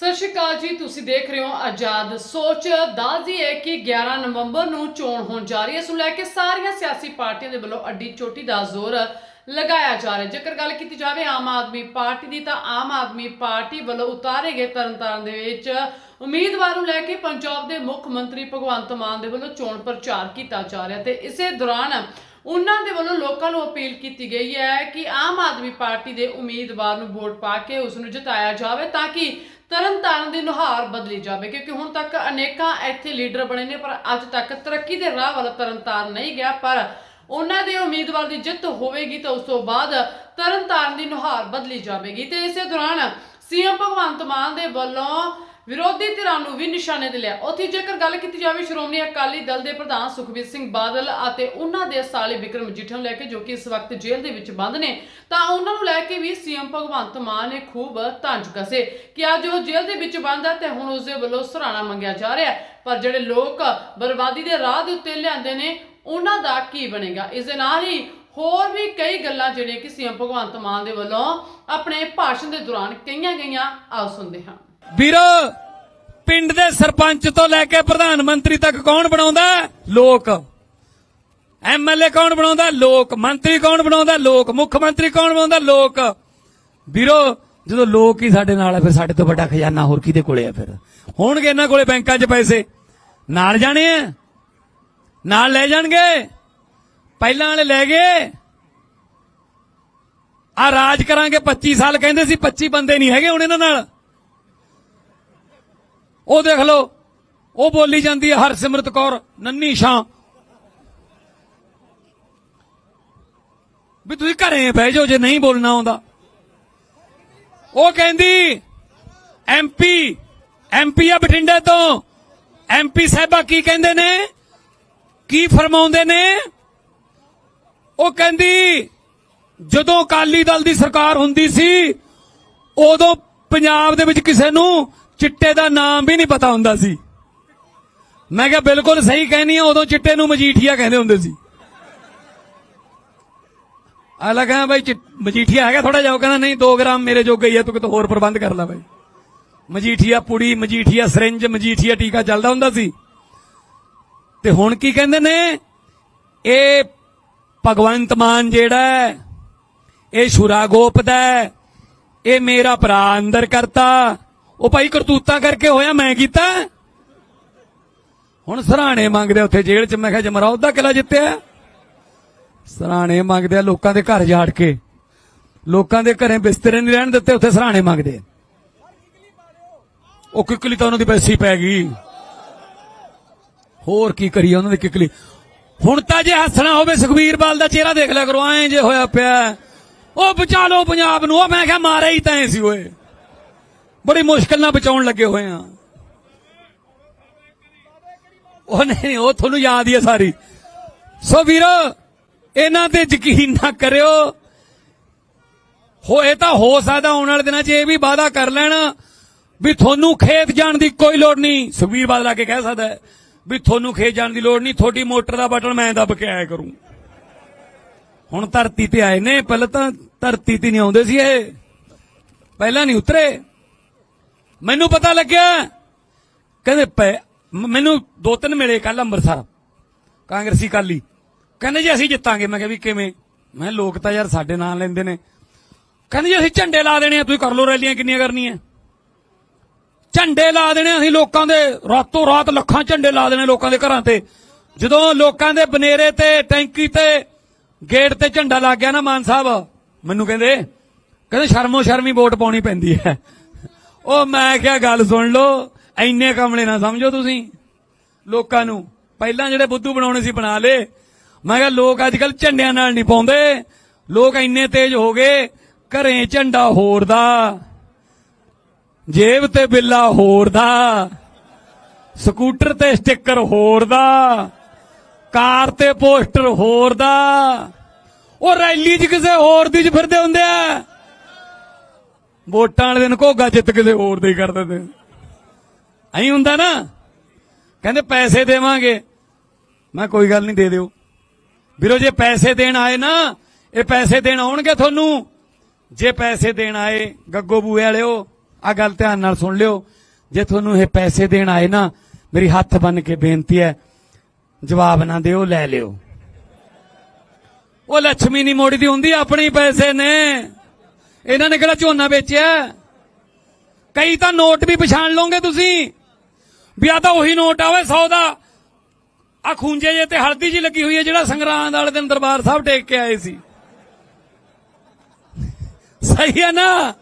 ਸਤਿ ਸ਼੍ਰੀ ਅਕਾਲ ਜੀ, ਤੁਸੀਂ ਦੇਖ ਰਹੇ ਹੋ ਆਜ਼ਾਦ ਸੋਚ। ਦੱਸਦੀ ਹੈ ਕਿ 11 ਨਵੰਬਰ ਨੂੰ ਚੋਣ ਹੋਣ ਜਾ ਰਹੀ ਹੈ। ਇਸ ਨੂੰ ਲੈ ਕੇ ਸਾਰੀਆਂ ਸਿਆਸੀ ਪਾਰਟੀਆਂ ਦੇ ਵੱਲੋਂ ਅੱਡੀ ਚੋਟੀ ਦਾ ਜ਼ੋਰ ਲਗਾਇਆ ਜਾ ਰਿਹਾ ਜੇਕਰ ਗੱਲ ਕੀਤੀ ਜਾਵੇ ਆਮ ਆਦਮੀ ਪਾਰਟੀ ਦੀ, ਤਾਂ ਆਮ ਆਦਮੀ ਪਾਰਟੀ ਵੱਲੋਂ ਉਤਾਰੇ ਗਏ ਤਰਨਤਾਰਨ ਦੇ ਵਿੱਚ ਉਮੀਦਵਾਰ ਨੂੰ ਲੈ ਕੇ ਪੰਜਾਬ ਦੇ ਮੁੱਖ ਮੰਤਰੀ ਭਗਵੰਤ ਮਾਨ ਦੇ ਵੱਲੋਂ ਚੋਣ ਪ੍ਰਚਾਰ ਕੀਤਾ ਜਾ ਰਿਹਾ ਤੇ ਇਸੇ ਦੌਰਾਨ ਉਹਨਾਂ ਦੇ ਵੱਲੋਂ ਲੋਕਾਂ ਨੂੰ ਅਪੀਲ ਕੀਤੀ ਗਈ ਹੈ ਕਿ ਆਮ ਆਦਮੀ ਪਾਰਟੀ ਦੇ ਉਮੀਦਵਾਰ ਨੂੰ ਵੋਟ ਪਾ ਕੇ ਉਸ ਨੂੰ ਜਿਤਾਇਆ ਜਾਵੇ, ਤਾਂ ਕਿ ਤਰਨਤਾਰਨ ਦੀ ਨੁਹਾਰ ਬਦਲੀ ਜਾਵੇ, ਕਿਉਂਕਿ ਹੁਣ ਤੱਕ ਅਨੇਕਾਂ ਇੱਥੇ ਲੀਡਰ ਬਣੇ ਨੇ, ਪਰ ਅੱਜ ਤੱਕ ਤਰੱਕੀ ਦੇ ਰਾਹ ਵੱਲ ਤਰਨਤਾਰਨ ਨਹੀਂ ਗਿਆ, ਪਰ ਉਹਨਾਂ ਦੇ ਉਮੀਦਵਾਰ ਦੀ ਜਿੱਤ ਹੋਵੇਗੀ ਤਾਂ ਉਸ ਤੋਂ ਬਾਅਦ ਤਰਨਤਾਰਨ ਦੀ ਨੁਹਾਰ ਬਦਲੀ ਜਾਵੇਗੀ। ਤੇ ਇਸੇ ਦੌਰਾਨ ਸੀਐਮ ਭਗਵੰਤ ਮਾਨ ਦੇ ਵੱਲੋਂ ਵਿਰੋਧੀ ਧਿਰਾਂ ਨੂੰ ਵੀ ਨਿਸ਼ਾਨੇ ਤੇ ਲਿਆ। ਉੱਥੇ ਜੇਕਰ ਗੱਲ ਕੀਤੀ ਜਾਵੇ, ਸ਼੍ਰੋਮਣੀ ਅਕਾਲੀ ਦਲ ਦੇ ਪ੍ਰਧਾਨ ਸੁਖਬੀਰ ਸਿੰਘ ਬਾਦਲ ਅਤੇ ਉਹਨਾਂ ਦੇ ਸਾਲੇ ਵਿਕਰਮ ਮਜੀਠੀਆ ਨੂੰ ਲੈ ਕੇ ਜੋ ਕਿ ਇਸ ਵਕਤ ਜੇਲ੍ਹ ਦੇ ਵਿੱਚ ਬੰਦ ਨੇ, ਤਾਂ ਉਹਨਾਂ ਨੂੰ ਲੈ ਕੇ ਵੀ ਸੀਐਮ ਭਗਵੰਤ ਮਾਨ ਨੇ ਖੂਬ ਤੰਜ ਕਸੇ ਕਿ ਅੱਜ ਉਹ ਜੇਲ੍ਹ ਦੇ ਵਿੱਚ ਬੰਦ ਹੈ ਤੇ ਹੁਣ ਉਸ ਦੇ ਵੱਲੋਂ ਸਰਾਣਾ ਮੰਗਿਆ ਜਾ ਰਿਹਾ ਪਰ ਜਿਹੜੇ ਲੋਕ ਬਰਬਾਦੀ ਦੇ ਰਾਹ ਦੇ ਉੱਤੇ ਲਿਆਂਦੇ ਨੇ, ਉਹਨਾਂ ਦਾ ਕੀ ਬਣੇਗਾ? ਇਸ ਦੇ ਨਾਲ ਹੀ ਹੋਰ ਵੀ ਕਈ ਗੱਲਾਂ ਜਿਹੜੀਆਂ ਕਿ ਸੀਐਮ ਭਗਵੰਤ ਮਾਨ ਦੇ ਵੱਲੋਂ ਆਪਣੇ ਭਾਸ਼ਣ ਦੇ ਦੌਰਾਨ ਕਈਆਂ ਗਈਆਂ, ਆਓ ਸੁਣਦੇ ਹਾਂ। ਵੀਰੋ, ਪਿੰਡ ਦੇ ਸਰਪੰਚ ਤੋਂ ਲੈ ਕੇ ਪ੍ਰਧਾਨ ਮੰਤਰੀ ਤੱਕ ਕੌਣ ਬਣਾਉਂਦਾ? ਲੋਕ। ਐਮਐਲਏ ਕੌਣ ਬਣਾਉਂਦਾ? ਲੋਕ। ਮੰਤਰੀ ਕੌਣ ਬਣਾਉਂਦਾ? ਲੋਕ। ਮੁੱਖ ਮੰਤਰੀ ਕੌਣ ਬਣਾਉਂਦਾ? ਲੋਕ। ਵੀਰੋ, ਜਦੋਂ ਲੋਕ ਹੀ ਸਾਡੇ ਨਾਲ ਹੈ ਫਿਰ ਸਾਡੇ ਤੋਂ ਵੱਡਾ ਖਜ਼ਾਨਾ ਹੋਰ ਕਿਹਦੇ ਕੋਲੇ ਆ ਫਿਰ? ਹੋਣਗੇ ਇਹਨਾਂ ਕੋਲੇ ਬੈਂਕਾਂ 'ਚ ਪੈਸੇ। ਨਾਲ ਜਾਣੇ ਆ। ਨਾਲ ਲੈ ਜਾਣਗੇ। ਪਹਿਲਾਂ ਵਾਲੇ ਲੈ ਗਏ। ਆ ਰਾਜ ਕਰਾਂਗੇ 25 ਸਾਲ ਕਹਿੰਦੇ ਸੀ 25 ਬੰਦੇ ਨਹੀਂ ਹੈਗੇ ਹੁਣ ਇਹਨਾਂ ਨਾਲ। ਉਹ ਦੇਖ ਲਓ, ਉਹ ਬੋਲੀ ਜਾਂਦੀ ਹੈ ਹਰਸਿਮਰਤ ਕੌਰ, ਨੰਨੀ ਸ਼ਾਂ ਵੀ ਤੁਸੀਂ ਘਰੇ ਬਹਿ ਜਾਓ, ਜੇ ਨਹੀਂ ਬੋਲਣਾ ਆਉਂਦਾ। ਉਹ ਕਹਿੰਦੀ ਐਮਪੀ ਐਮਪੀ ਆ ਬਠਿੰਡੇ ਤੋਂ। ਐਮਪੀ ਸਾਹਿਬਾ ਕੀ ਕਹਿੰਦੇ ਨੇ? ਕੀ ਫਰਮਾਉਂਦੇ ਨੇ? ਉਹ ਕਹਿੰਦੀ, ਜਦੋਂ ਅਕਾਲੀ ਦਲ ਦੀ ਸਰਕਾਰ ਹੁੰਦੀ ਸੀ, ਉਦੋਂ ਪੰਜਾਬ ਦੇ ਵਿੱਚ ਕਿਸੇ ਨੂੰ ਚਿੱਟੇ ਦਾ ਨਾਮ ਵੀ ਨਹੀਂ ਪਤਾ ਹੁੰਦਾ ਸੀ। ਮੈਂ ਕਿਹਾ, ਬਿਲਕੁਲ ਸਹੀ ਕਹਿਨੀ ਆ, ਉਦੋਂ ਚਿੱਟੇ ਨੂੰ ਮਜੀਠੀਆ ਕਹਿੰਦੇ ਹੁੰਦੇ ਸੀ। ਆ ਲਗਾ ਬਾਈ ਚਿ- ਮਜੀਠੀਆ ਹੈਗਾ ਥੋੜਾ ਜਿਹਾ ਕਹਿੰਦਾ, ਨਹੀਂ 2 ਗ੍ਰਾਮ ਮੇਰੇ ਜੋਗਾ ਹੀ ਹੈ ਤੂੰ ਕਿਤੇ ਹੋਰ ਪ੍ਰਬੰਧ ਕਰ ਲੈ ਬਾਈ। ਮਜੀਠੀਆ ਪੁੜੀ, ਮਜੀਠੀਆ ਸਰਿੰਜ, ਮਜੀਠੀਆ ਟੀਕਾ ਚੱਲਦਾ ਹੁੰਦਾ ਸੀ। ਤੇ ਹੁਣ ਕੀ ਕਹਿੰਦੇ ਨੇ, ਇਹ ਭਗਵੰਤ ਮਾਨ ਜਿਹੜਾ ਇਹ ਸ਼ੁਰਾ ਗੋਪਦਾ ਇਹ ਮੇਰਾ ਭਰਾ ਅੰਦਰ ਕਰਤਾ। ਉਹ ਭਾਈ ਕਰਤੂਤਾਂ ਕਰਕੇ ਹੋਇਆ, ਮੈਂ ਕੀਤਾ। ਹੁਣ ਸਰਾਣੇ ਮੰਗਦੇ ਆ ਉੱਥੇ ਜੇਲ੍ਹ 'ਚ, ਮੈਂ ਕਿਹਾ ਜਮਰਾਉਦ ਦਾ ਕਿਲਾ ਜਿੱਤਿਆ। ਸਰਾਣੇ ਮੰਗਦੇ ਆ ਲੋਕਾਂ ਦੇ ਘਰ ਜਾੜ ਕੇ। ਲੋਕਾਂ ਦੇ ਘਰੇ ਬਿਸਤਰੇ ਨਹੀਂ ਰਹਿਣ ਦਿੱਤੇ, ਉੱਥੇ ਸਰਾਣੇ ਮੰਗਦੇ ਉਹ ਕਿਕਲੀ ਤਾਂ ਉਹਨਾਂ ਦੀ ਪੈਸੀ ਪੈ ਗਈ। ਹੋਰ ਕੀ ਕਰੀਏ, ਉਹਨਾਂ ਦੀ ਕਿਕਲੀ। ਹੁਣ ਤਾਂ ਜੇ ਹੱਸਣਾ ਹੋਵੇ, ਸੁਖਬੀਰ ਬਾਲ ਦਾ ਚਿਹਰਾ ਦੇਖ ਲਿਆ ਕਰੋ, ਐਂ ਜੇ ਹੋਇਆ ਪਿਆ। ਉਹ ਬਚਾ ਲਓ ਪੰਜਾਬ ਨੂੰ। ਉਹ ਮੈਂ ਕਿਹਾ ਮਾਰੇ ਹੀ ਤਾਂ ਐਂ ਸੀ ਓਏ। ਬੜੀ ਮੁਸ਼ਕਲ ਨਾਲ ਬਚਾਉਣ ਲੱਗੇ ਹੋਏ ਆ। ਉਹ ਨਹੀਂ ਉਹ ਤੁਹਾਨੂੰ ਯਾਦ ਹੀ ਹੈ ਸਾਰੀ। ਸੋ ਵੀਰੋ, ਇਹਨਾਂ ਤੇ ਯਕੀਨ ਨਾ ਕਰਿਓ। ਹੋਏ ਤਾਂ ਹੋ ਸਕਦਾ ਆਉਣ ਵਾਲੇ ਦਿਨਾਂ 'ਚ ਇਹ ਵੀ ਵਾਅਦਾ ਕਰ ਲੈਣਾ ਵੀ ਤੁਹਾਨੂੰ ਖੇਤ ਜਾਣ ਦੀ ਕੋਈ ਲੋੜ ਨਹੀਂ। ਸੁਖਬੀਰ ਬਾਦਲ ਆ ਕੇ ਕਹਿ ਸਕਦਾ ਵੀ ਤੁਹਾਨੂੰ ਖੇਤ ਜਾਣ ਦੀ ਲੋੜ ਨਹੀਂ, ਤੁਹਾਡੀ ਮੋਟਰ ਦਾ ਬਟਨ ਮੈਂ ਦੱਬ ਕੇ ਆਇਆ ਕਰੂੰ। ਹੁਣ ਧਰਤੀ ਤੇ ਆਏ ਨੇ, ਪਹਿਲਾਂ ਤਾਂ ਧਰਤੀ ਤੇ ਨਹੀਂ ਆਉਂਦੇ ਸੀ ਇਹ। ਪਹਿਲਾਂ ਨਹੀਂ ਉਤਰੇ। ਮੈਨੂੰ ਪਤਾ ਲੱਗਿਆ, ਕਹਿੰਦੇ ਪੈ- ਮੈਨੂੰ ਦੋ ਤਿੰਨ ਮਿਲੇ ਕੱਲ ਅੰਮ੍ਰਿਤਸਰ। ਕਾਂਗਰਸੀ ਕਾਲੀ ਕਹਿੰਦੇ ਜੀ ਅਸੀਂ ਜਿੱਤਾਂਗੇ। ਮੈਂ ਕਿਹਾ ਵੀ ਕਿਵੇਂ? ਮੈਂ ਕਿਹਾ ਲੋਕ ਤਾਂ ਯਾਰ ਸਾਡੇ ਨਾਂ ਲੈਂਦੇ ਨੇ। ਕਹਿੰਦੇ ਜੀ ਅਸੀਂ ਝੰਡੇ ਲਾ ਦੇਣੇ ਆ, ਤੁਸੀਂ ਕਰ ਲਓ ਰੈਲੀਆਂ ਕਿੰਨੀਆਂ ਕਰਨੀਆਂ। ਝੰਡੇ ਲਾ ਦੇਣੇ ਅਸੀਂ ਲੋਕਾਂ ਦੇ। ਰਾਤੋਂ ਰਾਤ ਲੱਖਾਂ ਝੰਡੇ ਲਾ ਦੇਣੇ ਲੋਕਾਂ ਦੇ ਘਰਾਂ ਤੇ। ਜਦੋਂ ਲੋਕਾਂ ਦੇ ਬਨੇਰੇ ਤੇ, ਟੈਂਕੀ ਤੇ, ਗੇਟ ਤੇ ਝੰਡਾ ਲੱਗ ਗਿਆ ਨਾ ਮਾਨ ਸਾਹਿਬ, ਮੈਨੂੰ ਕਹਿੰਦੇ ਕਹਿੰਦੇ ਸ਼ਰਮੋ ਸ਼ਰਮੀ ਵੋਟ ਪਾਉਣੀ ਪੈਂਦੀ ਹੈ। ਉਹ ਮੈਂ ਕਿਹਾ, ਗੱਲ ਸੁਣ ਲਓ ਐਨੇ ਕਮਲੇ ਨਾ ਸਮਝੋ ਤੁਸੀਂ, ਲੋਕਾਂ ਨੂੰ। ਪਹਿਲਾਂ ਜਿਹੜੇ ਬੁੱਧੂ ਬਣਾਉਣੇ ਸੀ ਬਣਾ ਲੇ ਮੈਂ ਕਿਹਾ, ਲੋਕ ਅੱਜ ਕੱਲ ਝੰਡਿਆਂ ਨਾਲ ਨਹੀਂ ਪਾਉਂਦੇ। ਲੋਕ ਇੰਨੇ ਤੇਜ਼ ਹੋ ਗਏ, ਘਰੇ ਝੰਡਾ ਹੋਰ ਦਾ। ਜੇਬ ਤੇ ਬਿੱਲਾ ਹੋਰ ਦਾ, ਸਕੂਟਰ ਤੇ ਸਟicker ਹੋਰ ਦਾ, ਕਾਰ ਤੇ ਪੋਸਟਰ ਹੋਰ ਦਾ। ਉਹ ਰੈਲੀ 'ਚ ਕਿਸੇ ਹੋਰ ਦੀ 'ਚ ਫਿਰਦੇ ਹੁੰਦੇ ਆ। ਵੋਟਾਂ ਵਾਲੇ ਦਿਨ ਘੋਗਾ ਜਿੱਤ ਕਿਸੇ ਹੋਰ ਦੇ ਕਰ ਦਿੰਦੇ ਐਂ ਹੁੰਦਾ ਨਾ। ਕਹਿੰਦੇ ਪੈਸੇ ਦੇਵਾਂਗੇ। ਮੈਂ ਕੋਈ ਗੱਲ ਨਹੀਂ, ਦੇ ਦਿਓ। ਵੀਰੋ, ਜੇ ਪੈਸੇ ਦੇਣ ਆਏ ਨਾ, ਇਹ ਪੈਸੇ ਦੇਣ ਆਉਣਗੇ ਤੁਹਾਨੂੰ। ਜੇ ਪੈਸੇ ਦੇਣ ਆਏ ਗੱਗੋ ਬੂਏ ਵਾਲਿਓ ਆ ਗੱਲ ਧਿਆਨ ਨਾਲ ਸੁਣ ਲਿਓ। ਜੇ ਤੁਹਾਨੂੰ ਇਹ ਪੈਸੇ ਦੇਣ ਆਏ ਨਾ, ਮੇਰੀ ਹੱਥ ਬੰਨ ਕੇ ਬੇਨਤੀ ਹੈ, ਜਵਾਬ ਨਾ ਦਿਓ, ਲੈ ਲਿਓ। ਉਹ ਲక్ష్ਮੀ ਨਹੀਂ ਮੋੜੀ ਹੁੰਦੀ ਆਪਣੇ ਪੈਸੇ ਨੇ। ਇਹਨਾਂ ਨੇ ਕਿਹੜਾ ਝੋਨਾ ਵੇਚਿਆ? ਕਈ ਤਾਂ ਨੋਟ ਵੀ ਪਛਾਣ ਲਓਗੇ ਤੁਸੀਂ। ਵੀ ਆ ਤਾਂ ਉਹੀ ਨੋਟ ਆਵੇ ਓਏ 100 ਦਾ। ਆ ਖੂੰਜੇ ਜੇ ਤੇ ਹਲਦੀ ਜੀ ਲੱਗੀ ਹੋਈ ਹੈ, ਜਿਹੜਾ ਸੰਗਰਾਂਦ ਵਾਲੇ ਦਿਨ ਦਰਬਾਰ ਸਾਹਿਬ ਟੇਕ ਕੇ ਆਏ ਸੀ। ਸਹੀ ਹੈ ਨਾ?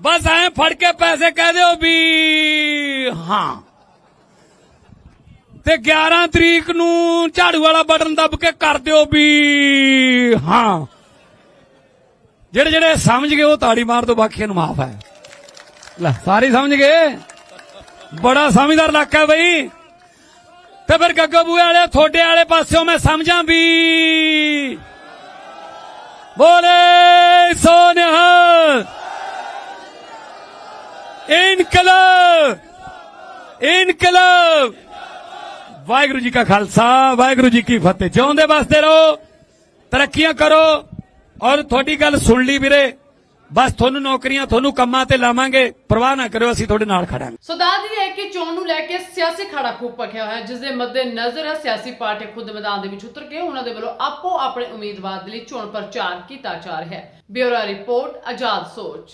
ਬਸ ਐ ਫੜ ਕੇ ਪੈਸੇ ਕਹਿ ਦਿਓ ਵੀ ਹਾਂ। ਤੇ 11 ਤਰੀਕ ਨੂੰ ਝਾੜੂ ਵਾਲਾ ਬਟਨ ਦੱਬ ਕੇ ਕਰ ਦਿਓ ਵੀ ਹਾਂ। ਜਿਹੜੇ ਜਿਹੜੇ ਸਮਝ ਗਏ ਉਹ ਤਾੜੀ ਮਾਰ ਦੋ ਬਾਕੀਆਂ ਨੂੰ ਮਾਫ ਹੈ। ਲੈ, ਸਾਰੇ ਸਮਝ ਗਏ? ਬੜਾ ਸਮਝਦਾਰ ਇਲਾਕਾ ਹੈ ਬਈ। ਤੇ ਫਿਰ ਗੱਗੋ ਬੂਏ ਵਾਲੇ ਥੋੜੇ ਵਾਲੇ ਪਾਸਿਓਂ ਮੈਂ ਸਮਝਾਂ ਵੀ। ਬੋਲੇ ਸੋਨਿਹਾਲ ਇਨਕਲਾਬ! ਇਨਕਲਾਬ! ਵਾਹਿਗੁਰੂ ਜੀ ਕਾ ਖਾਲਸਾ, ਵਾਹਿਗੁਰੂ ਜੀ ਕੀ ਫਤਿਹ। ਜਿਉਂਦੇ ਵਸਦੇ ਰਹੋ, ਤਰੱਕੀਆਂ ਕਰੋ, ਔਰ ਤੁਹਾਡੀ ਗੱਲ ਸੁਣ ਲਈ ਵੀਰੇ। ਬਸ ਤੁਹਾਨੂੰ ਨੌਕਰੀਆਂ, ਤੁਹਾਨੂੰ ਕੰਮਾਂ ਤੇ ਲਾਵਾਂਗੇ। ਪਰਵਾਹ ਨਾ ਕਰਿਓ, ਅਸੀਂ ਤੁਹਾਡੇ ਨਾਲ ਖੜਾਂਗੇ। ਸੋ ਦੱਸਦੀ ਹੈ ਕਿ ਚੋਣ ਨੂੰ ਲੈ ਕੇ ਸਿਆਸੀ ਖੜਾ ਖੂਬ ਪਖਿਆ ਹੋਇਆ ਜਿਸ ਦੇ ਮੱਦੇ ਨਜ਼ਰ ਸਿਆਸੀ ਪਾਰਟੀ ਖੁਦ ਮੈਦਾਨ ਦੇ ਵਿੱਚ ਉਤਰ ਕੇ, ਉਹਨਾਂ ਦੇ ਵੱਲੋਂ ਆਪੋ ਆਪਣੇ ਉਮੀਦਵਾਰ ਦੇ ਲਈ ਚੋਣ ਪ੍ਰਚਾਰ ਕੀਤਾ ਜਾ ਰਿਹਾ ਹੈ। ਬਿਊਰੋ ਰਿਪੋਰਟ ਆਜ਼ਾਦ ਸੋਚ।